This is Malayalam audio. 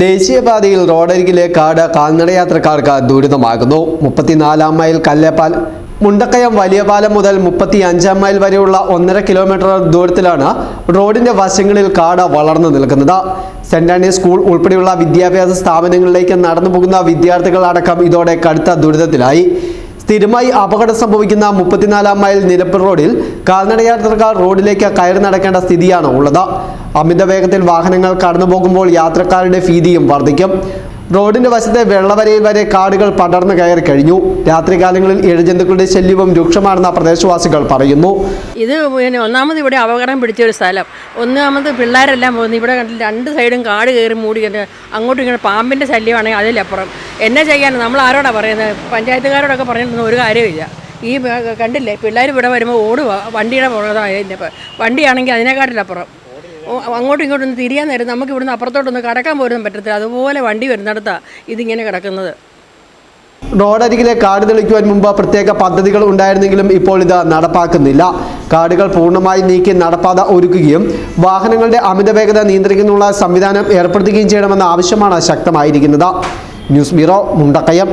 ദേശീയപാതയിൽ റോഡരികിലെ കാട് കാൽനടയാത്രക്കാർക്ക് ദുരിതമാകുന്നു. മുപ്പത്തിനാലാം മൈൽ കല്ലേപ്പാൽ മുണ്ടക്കയം വലിയ പാലം മുതൽ മുപ്പത്തി അഞ്ചാം മൈൽ വരെയുള്ള ഒന്നര കിലോമീറ്റർ ദൂരത്തിലാണ് റോഡിന്റെ വശങ്ങളിൽ കാട് വളർന്നു നിൽക്കുന്നത്. സെന്റ് ആന്റണീസ് സ്കൂൾ ഉൾപ്പെടെയുള്ള വിദ്യാഭ്യാസ സ്ഥാപനങ്ങളിലേക്ക് നടന്നു പോകുന്ന വിദ്യാർത്ഥികൾ അടക്കം ഇതോടെ കടുത്ത ദുരിതത്തിലായി. സ്ഥിരമായി അപകടം സംഭവിക്കുന്ന മുപ്പത്തിനാലാം മൈൽ നിരപ്പ് റോഡിൽ കാൽനടയാത്രക്കാർ റോഡിലേക്ക് കയറി നടക്കേണ്ട സ്ഥിതിയാണ് ഉള്ളത്. അമിത വേഗത്തിൽ വാഹനങ്ങൾ കടന്നു പോകുമ്പോൾ യാത്രക്കാരുടെ ഭീതിയും വർദ്ധിക്കും റോഡിന്റെ വശത്തെ വെള്ളവരയിൽ വരെ കാടുകൾ പടർന്നു കയറി കഴിഞ്ഞു. രാത്രികാലങ്ങളിൽ ഇഴജന്തുക്കളുടെ ശല്യവും രൂക്ഷമാണെന്ന് പ്രദേശവാസികൾ പറയുന്നു. ഇത് പിന്നെ ഒന്നാമത് ഇവിടെ അപകടം പിടിച്ച ഒരു സ്ഥലം. ഒന്നാമത് പിള്ളേരെല്ലാം പോകുന്നു ഇവിടെ രണ്ട് സൈഡും കാട് കയറി മൂടി അങ്ങോട്ടും ഇങ്ങോട്ടും പാമ്പിന്റെ ശല്യമാണെങ്കിൽ അതിലപ്പുറം. എന്നെ ചെയ്യാൻ നമ്മൾ ആരോടാ പറയുന്നത്? പഞ്ചായത്തുകാരോടൊക്കെ പറഞ്ഞിട്ടൊന്നും ഒരു കാര്യമില്ല ഈ കണ്ടില്ലേ? പിള്ളേർ ഇവിടെ വരുമ്പോൾ ഓടുക വണ്ടിയുടെ പുറകെ വണ്ടിയാണെങ്കിൽ അതിനെക്കാട്ടിലപ്പുറം. അങ്ങോട്ടും ഇങ്ങോട്ടും ഒന്ന് തിരിയാൻ നേരം നമുക്ക് ഇവിടുന്ന് അപ്പുറത്തോട്ടൊന്ന് കടക്കാൻ പോലും പറ്റത്തില്ല. അതുപോലെ വണ്ടി വരുന്നിടത്താണ് ഇതിങ്ങനെ കിടക്കുന്നത്. റോഡരികിലെ കാട് തെളിക്കുവാൻ മുമ്പ് പ്രത്യേക പദ്ധതികൾ ഉണ്ടായിരുന്നെങ്കിലും ഇപ്പോൾ ഇത് നടപ്പാക്കുന്നില്ല. കാടുകൾ പൂർണമായി നീക്കി നടപ്പാത ഒരുക്കുകയും വാഹനങ്ങളുടെ അമിത വേഗത നിയന്ത്രിക്കുന്നുള്ള സംവിധാനം ഏർപ്പെടുത്തുകയും ചെയ്യണമെന്ന ആവശ്യമാണ് ശക്തമായിരിക്കുന്നത്. News bureau Mundakayam.